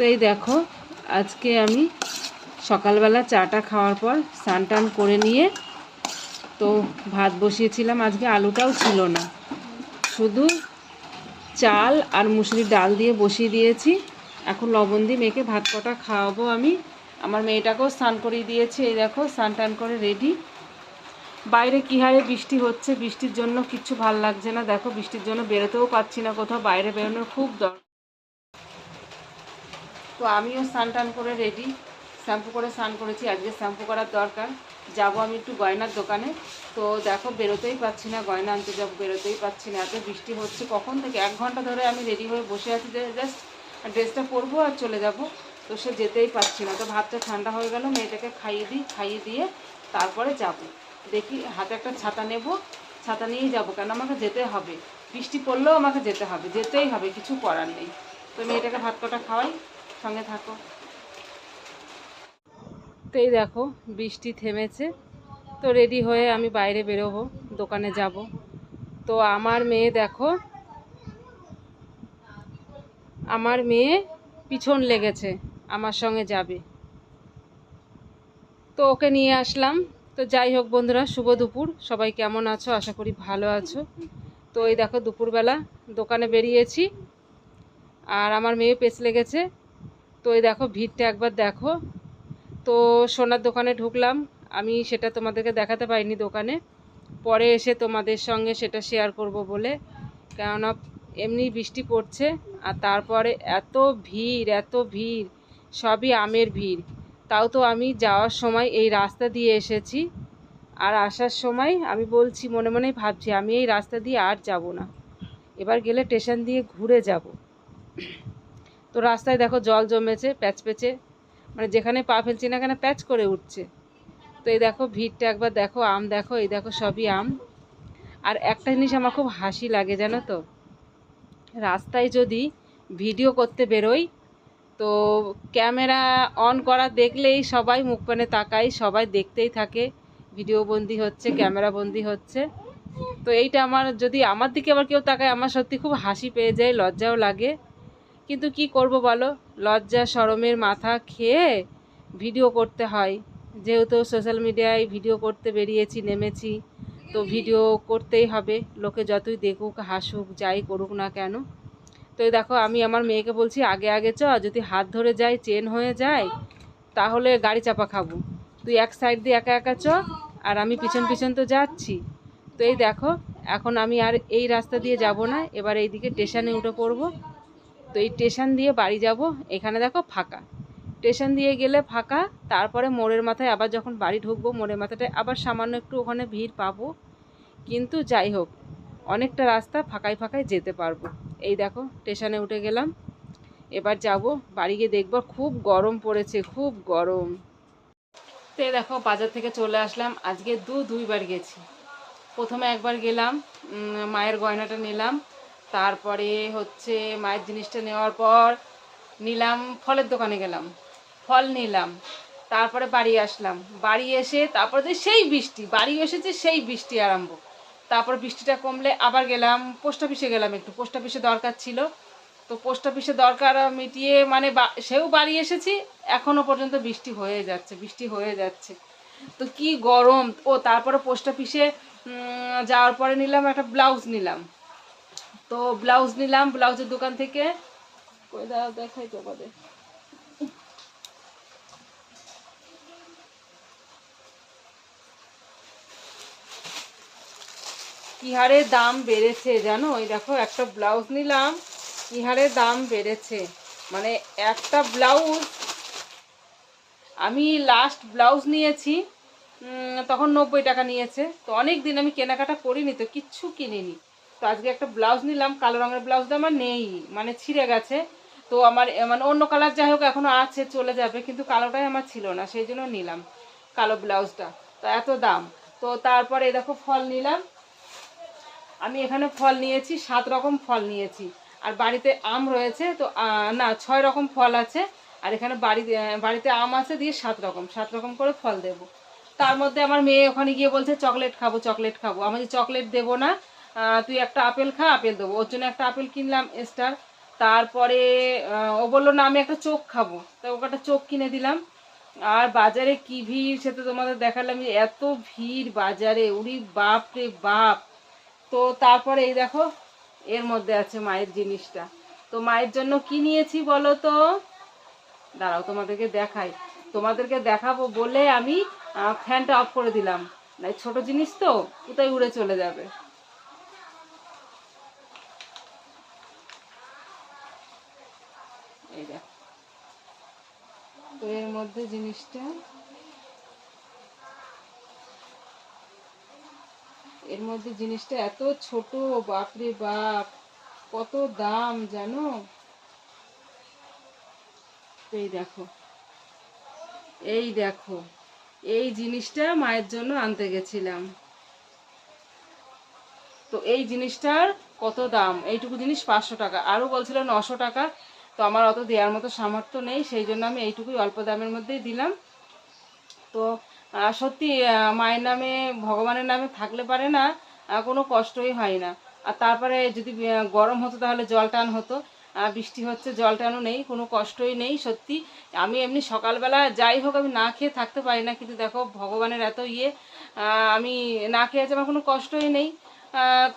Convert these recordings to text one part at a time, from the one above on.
তো এই দেখো, আজকে আমি সকালবেলা চাটা খাওয়ার পর স্নান টান করে নিয়ে তো ভাত বসিয়েছিলাম। আজকে আলুটাও ছিল না। শুধু চাল আর মুসুরির ডাল দিয়ে বসিয়ে দিয়েছি। এখন লবণ দিয়ে মেখে ভাত কটা খাওয়াবো আমি। আমার মেয়েটাকেও স্নান করিয়ে দিয়েছি। এই দেখো, স্নান টান করে রেডি বাইরে কী হারে বৃষ্টি হচ্ছে, বৃষ্টির জন্য কিচ্ছু ভালো লাগছে না। দেখো, বৃষ্টির জন্য বেরোতেও পাচ্ছি না কোথাও। বাইরে বেরোনোর খুব দরকার। তো আমিও স্নান টান করে রেডি শ্যাম্পু করে স্নান করেছি, আজকে শ্যাম্পু করার দরকার। যাব আমি একটু গয়নার দোকানে। তো দেখো, বেরোতেই পাচ্ছি না, গয়না আনতে যাব, বেরোতেই পাচ্ছি না। এত বৃষ্টি হচ্ছে, কখন থেকে? এক ঘণ্টা ধরে আমি রেডি হয়ে বসে আছি, যে জাস্ট ড্রেসটা পরবো আর চলে যাব। তো সে যেতেই পারছি না। তো ভাতটা ঠান্ডা হয়ে গেল, মেয়েটাকে খাইয়ে দিই, খাইয়ে দিয়ে তারপরে যাব। দেখি, হাতে একটা ছাতা নেব। ছাতা নিয়েই যাব, কেন আমাকে যেতে হবে? বৃষ্টি পড়লেও আমাকে যেতে হবে, যেতেই হবে, কিছু করার নেই। তো মেয়েটাকে ভাত কটা খাওয়াই। সঙ্গে থাকো। তো এই দেখো, বৃষ্টি থেমেছে। তো রেডি হয়ে আমি বাইরে বেরোবো, দোকানে যাব। তো আমার মেয়ে দেখো, আমার মেয়ে পিছন লেগেছে, আমার সঙ্গে যাবে। তো ওকে নিয়ে আসলাম। তো যাই হোক বন্ধুরা, শুভ দুপুর। সবাই কেমন আছো? আশা করি ভালো আছো। তো এই দেখো, দুপুরবেলা দোকানে বেরিয়েছি। আর আমার মেয়ে পেছ লেগেছে। তো এই দেখো, ভিড়টা একবার দেখো। তো সোনার দোকানে ঢুকলাম। আমি সেটা তোমাদেরকে দেখাতে পারিনি দোকানে। পরে এসে তোমাদের সঙ্গে সেটা শেয়ার করব বলে। কেননা এমনি বৃষ্টি পড়ছে, আর তারপরে এত ভিড় এত ভিড়, সবই আমের ভিড়। তাও তো আমি যাওয়ার সময় এই রাস্তা দিয়ে এসেছি। আর আসার সময় আমি বলছি, মনে মনেই ভাবছি, আমি এই রাস্তা দিয়ে আর যাব না। এবার গেলে স্টেশন দিয়ে ঘুরে যাব। তো রাস্তায় দেখো জল জমেছে, প্যাচ পেচে। মানে যেখানে পা ফেলছি না কেন, প্যাচ করে উঠছে। তো এই দেখো ভিড়টা একবার দেখো, আম দেখো, এই দেখো সবই আম। আর একটা জিনিস আমার খুব হাসি লাগে, জানো তো? রাস্তায় যদি ভিডিও করতে বেরোই, তো ক্যামেরা অন করা দেখলেই সবাই মুখ পানে তাকায়, সবাই দেখতেই থাকে। ভিডিও বন্দি হচ্ছে, ক্যামেরা বন্দি হচ্ছে। তো এইটা আমার, যদি আমার দিকে আবার কেউ তাকায়, আমার সত্যি খুব হাসি পেয়ে যায়, লজ্জাও লাগে। কিন্তু কি করব বলো? লজ্জা শরমের মাথা খেয়ে ভিডিও করতে হয়। যেহেতু সোশ্যাল মিডিয়ায় ভিডিও করতে বেরিয়েছি, নেমেছি, তো ভিডিও করতেই হবে। লোকে যতই দেখুক, হাসুক, যাই করুক না কেন। তো দেখো, আমি আমার মেয়েকে বলছি, আগে আগে চ, যদি হাত ধরে যায়, চেন হয়ে যায়, তাহলে গাড়ি চাপা খাব। তুই এক সাইড দিয়ে একা একা চ, আর আমি পিছন পিছন তো যাচ্ছি। তো এই দেখো, এখন আমি আর এই রাস্তা দিয়ে যাব না। এবার এইদিকে স্টেশনে উঠে পড়ব। তো এই স্টেশন দিয়ে বাড়ি যাব। এখানে দেখো ফাঁকা। স্টেশন দিয়ে গেলে ফাঁকা, তারপরে মোড়ের মাথায় আবার যখন বাড়ি ঢুকবো, মোড়ের মাথাটায় আবার সামান্য একটু ওখানে ভিড় পাবো। কিন্তু যাই হোক, অনেকটা রাস্তা ফাঁকায় ফাঁকায় যেতে পারব। এই দেখো, স্টেশনে উঠে গেলাম। এবার যাব, বাড়ি গিয়ে দেখব, খুব গরম পড়েছে, খুব গরম। তো দেখো, বাজার থেকে চলে আসলাম। আজকে দু দুইবার গেছি। প্রথমে একবার গেলাম মায়ের গয়নাটা নিলাম। তারপরে হচ্ছে মায়ের জিনিসটা নেওয়ার পর নিলাম, ফলের দোকানে গেলাম। ফল নিলাম, তারপরে বাড়ি আসলাম। বাড়ি এসে তারপরে তো সেই বৃষ্টি, বাড়ি এসেছে সেই বৃষ্টি আরম্ভ। তারপর বৃষ্টিটা কমলে আবার গেলাম, পোস্ট অফিসে গেলাম একটু। পোস্ট অফিসে দরকার ছিল। তো পোস্ট অফিসে দরকার মিটিয়ে মানে সেও বাড়ি এসেছি এখনও পর্যন্ত বৃষ্টি হয়ে যাচ্ছে, বৃষ্টি হয়ে যাচ্ছে। তো কি গরম! ও তারপরে পোস্ট অফিসে যাওয়ার পরে নিলাম একটা ব্লাউজ নিলাম। তো ব্লাউজ নিলাম, ব্লাউজের দোকান থেকে। দেখাই তো আমাদের কি হারে দাম বেড়েছে, জানো? ওই দেখো, একটা ব্লাউজ নিলাম কি হারে দাম বেড়েছে। মানে একটা ব্লাউজ, আমি লাস্ট ব্লাউজ নিয়েছি তখন নব্বই টাকা নিয়েছে। তো অনেক দিন আমি কেনাকাটা করিনি, তো কিচ্ছু কিনিনি। তো আজকে একটা ব্লাউজ নিলাম, কালো রঙের ব্লাউজটা আমার নেই মানে ছিঁড়ে গেছে। তো আমার মানে অন্য কালার যাই হোক এখনও আছে, চলে যাবে, কিন্তু কালোটাই আমার ছিল না, সেই জন্য নিলাম কালো ব্লাউজটা। তো এত দাম। তো তারপরে দেখো ফল নিলাম। আমি এখানে ফল নিয়েছি, সাত রকম ফল নিয়েছি। আর বাড়িতে আম রয়েছে, তো না, ছয় রকম ফল আছে। আর এখানে বাড়ি বাড়িতে আম আছে, দিয়ে সাত রকম সাত রকম করে ফল দেব। তার মধ্যে আমার মেয়ে ওখানে গিয়ে বলছে, চকলেট খাব চকলেট খাব। আমি চকলেট দেবো না তুই একটা আপেল খা, আপেল দেবো। ওর জন্য একটা আপেল কিনলাম স্টার তারপরে ও বলল, না, আমি একটা চোখ খাব। তা ওকে একটা চোখ কিনে দিলাম। আর বাজারে কি ভিড়, সে তো তোমাদের দেখালাম যে এত ভিড় বাজারে। উড়ি, বাপ রে বাপ। তো তারপরে এই দেখো, এর মধ্যে আছে মায়ের জিনিসটা। তো মায়ের জন্য কি নিয়েছি বলো তো? দাঁড়াও, তোমাদেরকে দেখাই। তোমাদেরকে দেখাবো বলে আমি ফ্যানটা অফ করে দিলাম। না ছোট জিনিস তো কোথায় উড়ে চলে যাবে। দেখ তো এর মধ্যে জিনিসটা এর মধ্যে জিনিসটা এত ছোট, বাপরে বাপ, কত দাম জানো? এই দেখো এই দেখো, এই জিনিসটা মায়ের জন্য আনতে গেছিলাম। তো এই জিনিসটার কত দাম? এইটুকু জিনিস পাঁচশো টাকা। আরও বলছিল নশো টাকা। তো আমার অত দেওয়ার মতো সামর্থ্য নেই, সেই জন্য আমি এইটুকুই অল্প দামের মধ্যেই দিলাম। তো সত্যি মায়ের নামে, ভগবানের নামে থাকলে পারে না কোনো কষ্টই হয় না। আর তারপরে যদি গরম হতো তাহলে জল টান হতো বৃষ্টি হচ্ছে, জল টানও নেই, কোনো কষ্টই নেই, সত্যি। আমি এমনি সকালবেলা যাই হোক, আমি না খেয়ে থাকতে পারি না, কিন্তু দেখো, ভগবানের এত ইয়ে আমি না খেয়ে আছি আমার কোনো কষ্টই নেই।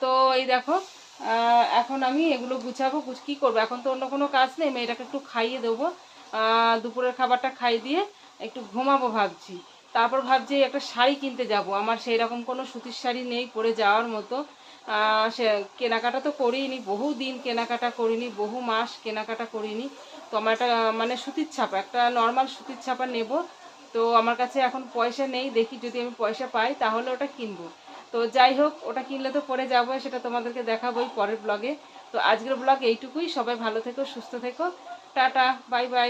তো এই দেখো এখন আমি এগুলো গুছাবো, গুছ, কী করব? এখন তো অন্য কোনো কাজ নেই, মেয়েটাকে একটু খাইয়ে দেবো। দুপুরের খাবারটা খাই দিয়ে একটু ঘুমাবো ভাবছি। তারপর ভাবছি একটা শাড়ি কিনতে যাব। আমার সেই রকম কোনো সুতির শাড়ি নেই পরে যাওয়ার মতো। সে কেনাকাটা তো করিনি, বহু দিন কেনাকাটা করিনি, বহু মাস কেনাকাটা করিনি। তো আমার একটা মানে সুতির ছাপা, একটা নর্মাল সুতির ছাপা নেব। তো আমার কাছে এখন পয়সা নেই, দেখি যদি আমি পয়সা পাই তাহলে ওটা কিনবো। তো যাই হোক, ওটা কিনলে তো পরে যাব, সেটা তোমাদেরকে দেখাবোই পরের ব্লগে তো আজকের ব্লগ এইটুকুই, সবাই ভালো থেকো, সুস্থ থেকো। Tata, bye bye.